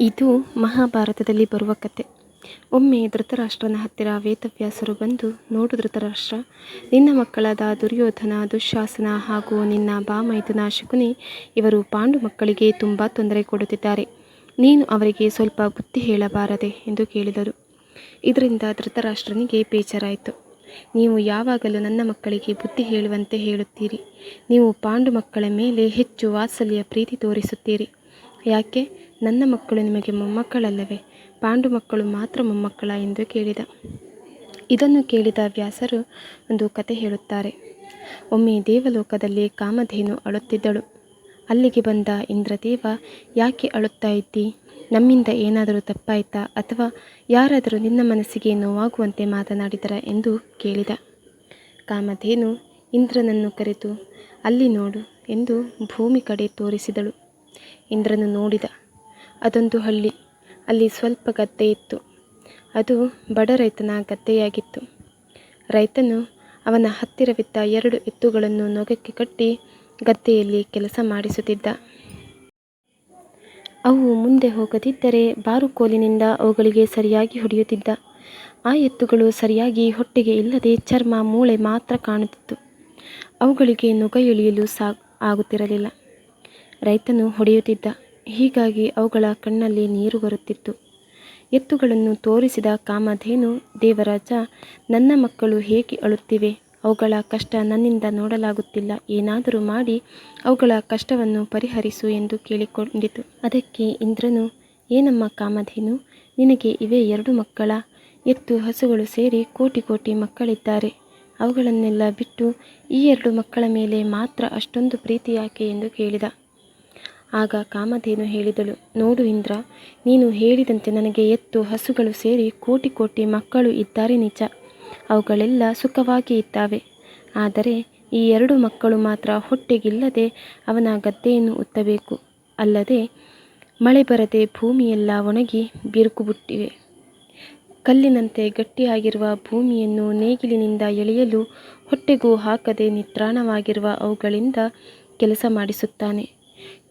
ಇದು ಮಹಾಭಾರತದಲ್ಲಿ ಬರುವ ಕತೆ. ಒಮ್ಮೆ ಧೃತರಾಷ್ಟ್ರನ ಹತ್ತಿರ ವೇದವ್ಯಾಸರು ಬಂದು, ನೋಡು ಧೃತರಾಷ್ಟ್ರ, ನಿನ್ನ ಮಕ್ಕಳಾದ ದುರ್ಯೋಧನ, ದುಶಾಸನ ಹಾಗೂ ನಿನ್ನ ಬಾಮೈದುನ ಶಕುನಿ, ಇವರು ಪಾಂಡು ಮಕ್ಕಳಿಗೆ ತುಂಬ ತೊಂದರೆ ಕೊಡುತ್ತಿದ್ದಾರೆ. ನೀನು ಅವರಿಗೆ ಸ್ವಲ್ಪ ಬುದ್ಧಿ ಹೇಳಬಾರದೆ ಎಂದು ಕೇಳಿದರು. ಇದರಿಂದ ಧೃತರಾಷ್ಟ್ರನಿಗೆ ಬೇಜಾರಾಯಿತು. ನೀವು ಯಾವಾಗಲೂ ನನ್ನ ಮಕ್ಕಳಿಗೆ ಬುದ್ಧಿ ಹೇಳುವಂತೆ ಹೇಳುತ್ತೀರಿ. ನೀವು ಪಾಂಡು ಮಕ್ಕಳ ಮೇಲೆ ಹೆಚ್ಚು ವಾತ್ಸಲ್ಯ ಪ್ರೀತಿ ತೋರಿಸುತ್ತೀರಿ. ಯಾಕೆ? ನನ್ನ ಮಕ್ಕಳು ನಿಮಗೆ ಮೊಮ್ಮಕ್ಕಳಲ್ಲವೇ? ಪಾಂಡು ಮಕ್ಕಳು ಮಾತ್ರ ಮೊಮ್ಮಕ್ಕಳ ಎಂದು ಕೇಳಿದ. ಇದನ್ನು ಕೇಳಿದ ವ್ಯಾಸರು ಒಂದು ಕತೆ ಹೇಳುತ್ತಾರೆ. ಒಮ್ಮೆ ದೇವಲೋಕದಲ್ಲಿ ಕಾಮಧೇನು ಅಳುತ್ತಿದ್ದಳು. ಅಲ್ಲಿಗೆ ಬಂದ ಇಂದ್ರದೇವ, ಯಾಕೆ ಅಳುತ್ತಾ ಇದ್ದಿ? ನಮ್ಮಿಂದ ಏನಾದರೂ ತಪ್ಪಾಯ್ತಾ? ಅಥವಾ ಯಾರಾದರೂ ನಿನ್ನ ಮನಸ್ಸಿಗೆ ನೋವಾಗುವಂತೆ ಮಾತನಾಡಿದರ ಎಂದು ಕೇಳಿದ. ಕಾಮಧೇನು, ಇಂದ್ರನನ್ನು ಕರೆತು ಅಲ್ಲಿ ನೋಡು ಎಂದು ಭೂಮಿ ಕಡೆ ತೋರಿಸಿದಳು. ಇಂದ್ರನು ನೋಡಿದ. ಅದೊಂದು ಹಳ್ಳಿ. ಅಲ್ಲಿ ಸ್ವಲ್ಪ ಗದ್ದೆ ಇತ್ತು. ಅದು ಬಡ ರೈತನ ಗದ್ದೆಯಾಗಿತ್ತು. ರೈತನು ಅವನ ಹತ್ತಿರವಿದ್ದ ಎರಡು ಎತ್ತುಗಳನ್ನು ನೊಗಕ್ಕೆ ಕಟ್ಟಿ ಗದ್ದೆಯಲ್ಲಿ ಕೆಲಸ ಮಾಡಿಸುತ್ತಿದ್ದ. ಅವು ಮುಂದೆ ಹೋಗದಿದ್ದರೆ ಬಾರುಕೋಲಿನಿಂದ ಅವುಗಳಿಗೆ ಸರಿಯಾಗಿ ಹೊಡೆಯುತ್ತಿದ್ದ. ಆ ಎತ್ತುಗಳು ಸರಿಯಾಗಿ ಹೊಟ್ಟೆಗೆ ಇಲ್ಲದೆ ಚರ್ಮ, ಮೂಳೆ ಮಾತ್ರ ಕಾಣುತ್ತಿತ್ತು. ಅವುಗಳಿಗೆ ನೊಗ ಎಳೆಯಲು ಸಾ, ಆಗುತ್ತಿರಲಿಲ್ಲ. ರೈತನು ಹೊಡೆಯುತ್ತಿದ್ದ. ಹೀಗಾಗಿ ಅವುಗಳ ಕಣ್ಣಲ್ಲಿ ನೀರು ಬರುತ್ತಿತ್ತು. ಎತ್ತುಗಳನ್ನು ತೋರಿಸಿದ ಕಾಮಧೇನು, ದೇವರಾಜ, ನನ್ನ ಮಕ್ಕಳು ಹೇಗೆ ಅಳುತ್ತಿವೆ? ಅವುಗಳ ಕಷ್ಟ ನನ್ನಿಂದ ನೋಡಲಾಗುತ್ತಿಲ್ಲ. ಏನಾದರೂ ಮಾಡಿ ಅವುಗಳ ಕಷ್ಟವನ್ನು ಪರಿಹರಿಸು ಎಂದು ಕೇಳಿಕೊಂಡಿತು. ಅದಕ್ಕೆ ಇಂದ್ರನು, ಏನಮ್ಮ ಕಾಮಧೇನು? ನಿನಗೆ ಇವೆ ಎರಡು ಮಕ್ಕಳ? ಎತ್ತು ಹಸುಗಳು ಸೇರಿ ಕೋಟಿ ಕೋಟಿ ಮಕ್ಕಳಿದ್ದಾರೆ. ಅವುಗಳನ್ನೆಲ್ಲ ಬಿಟ್ಟು ಈ ಎರಡು ಮಕ್ಕಳ ಮೇಲೆ ಮಾತ್ರ ಅಷ್ಟೊಂದು ಪ್ರೀತಿ ಯಾಕೆ ಎಂದು ಕೇಳಿದ. ಆಗ ಕಾಮಧೇನು ಹೇಳಿದಳು, ನೋಡು ಇಂದ್ರ, ನೀನು ಹೇಳಿದಂತೆ ನನಗೆ ಎತ್ತು ಹಸುಗಳು ಸೇರಿ ಕೋಟಿ ಕೋಟಿ ಮಕ್ಕಳು ಇದ್ದಾರೆ ನಿಜ. ಅವುಗಳೆಲ್ಲ ಸುಖವಾಗಿ ಇದ್ದಾವೆ. ಆದರೆ ಈ ಎರಡು ಮಕ್ಕಳು ಮಾತ್ರ ಹೊಟ್ಟೆಗಿಲ್ಲದೆ ಅವನ ಗದ್ದೆಯನ್ನು ಉತ್ತಬೇಕು. ಅಲ್ಲದೆ ಮಳೆ ಬರದೆ ಭೂಮಿಯೆಲ್ಲ ಒಣಗಿ ಬಿರುಕುಬಿಟ್ಟಿವೆ. ಕಲ್ಲಿನಂತೆ ಗಟ್ಟಿಯಾಗಿರುವ ಭೂಮಿಯನ್ನು ನೇಗಿಲಿನಿಂದ ಎಳೆಯಲು ಹೊಟ್ಟೆಗೂ ಹಾಕದೆ ನಿತ್ರಾಣವಾಗಿರುವ ಅವುಗಳಿಂದ ಕೆಲಸ ಮಾಡಿಸುತ್ತಾನೆ.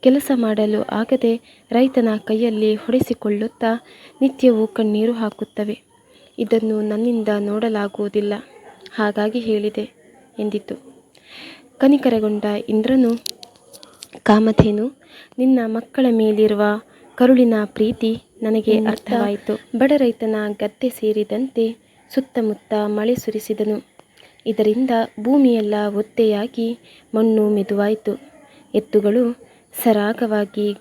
ಕೆಲಸ ಮಾಡಲು ಆಗದೆ ರೈತನ ಕೈಯಲ್ಲಿ ಹೊಡೆಸಿಕೊಳ್ಳುತ್ತಾ ನಿತ್ಯವೂ ಕಣ್ಣೀರು ಹಾಕುತ್ತವೆ. ಇದನ್ನು ನನ್ನಿಂದ ನೋಡಲಾಗುವುದಿಲ್ಲ. ಹಾಗಾಗಿ ಹೇಳಿದೆ ಎಂದಿತು. ಕನಿಕರಗೊಂಡ ಇಂದ್ರನು ಕಾಮಧೇನು ನಿನ್ನ ಮಕ್ಕಳ ಮೇಲಿರುವ ಕರುಳಿನ ಪ್ರೀತಿ ನನಗೆ ಅರ್ಥವಾಯಿತು. ಬಡ ರೈತನ ಗದ್ದೆ ಸೇರಿದಂತೆ ಸುತ್ತಮುತ್ತ ಮಳೆ ಸುರಿಸಿದನು. ಇದರಿಂದ ಭೂಮಿಯೆಲ್ಲ ಒತ್ತೆಯಾಗಿ ಮಣ್ಣು ಮೆದುವಾಯಿತು. ಎತ್ತುಗಳು ಸರಾಗವಾಗಿ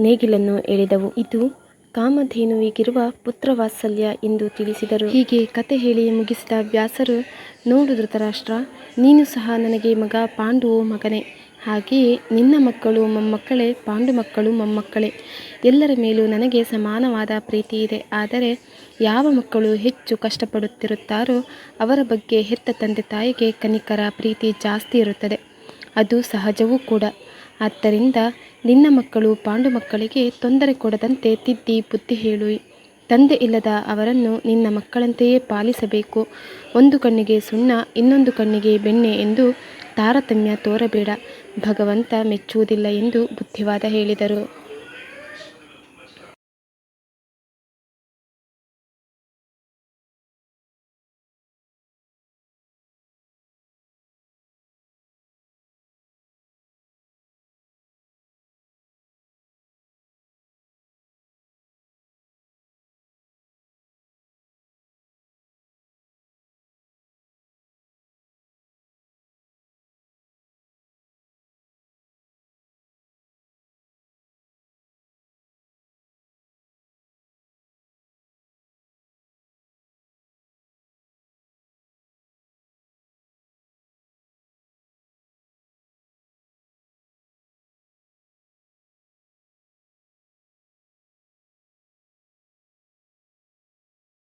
ನೇಗಿಲನ್ನು ಎಳೆದವು. ಇದು ಕಾಮಧೇನುವಿಗಿರುವ ಪುತ್ರವಾತ್ಸಲ್ಯ ಎಂದು ತಿಳಿಸಿದರು. ಹೀಗೆ ಕತೆ ಹೇಳಿ ಮುಗಿಸಿದ ವ್ಯಾಸರು, ನೋಡು ಧೃತರಾಷ್ಟ್ರ, ನೀನು ಸಹ ನನಗೆ ಮಗ ಪಾಂಡುವು ಮಗನೇ. ಹಾಗೆಯೇ ನಿನ್ನ ಮಕ್ಕಳು ಮೊಮ್ಮಕ್ಕಳೇ, ಪಾಂಡು ಮಕ್ಕಳು ಮೊಮ್ಮಕ್ಕಳೇ. ಎಲ್ಲರ ಮೇಲೂ ನನಗೆ ಸಮಾನವಾದ ಪ್ರೀತಿ ಇದೆ. ಆದರೆ ಯಾವ ಮಕ್ಕಳು ಹೆಚ್ಚು ಕಷ್ಟಪಡುತ್ತಿರುತ್ತಾರೋ, ಅವರ ಬಗ್ಗೆ ಹೆತ್ತ ತಂದೆ ತಾಯಿಗೆ ಕನಿಕರ ಪ್ರೀತಿ ಜಾಸ್ತಿ ಇರುತ್ತದೆ. ಅದು ಸಹಜವೂ ಕೂಡ. ಆದ್ದರಿಂದ ನಿನ್ನ ಮಕ್ಕಳು ಪಾಂಡು ಮಕ್ಕಳಿಗೆ ತೊಂದರೆ ಕೊಡದಂತೆ ತಿದ್ದಿ ಬುದ್ಧಿ ಹೇಳು ತಂದೆ ಇಲ್ಲದ ಅವರನ್ನು ನಿನ್ನ ಮಕ್ಕಳಂತೆಯೇ ಪಾಲಿಸಬೇಕು. ಒಂದು ಕಣ್ಣಿಗೆ ಸುಣ್ಣ, ಇನ್ನೊಂದು ಕಣ್ಣಿಗೆ ಬೆಣ್ಣೆ ಎಂದು ತಾರತಮ್ಯ ತೋರಬೇಡ. ಭಗವಂತ ಮೆಚ್ಚುವುದಿಲ್ಲ ಎಂದು ಬುದ್ಧಿವಾದ ಹೇಳಿದರು.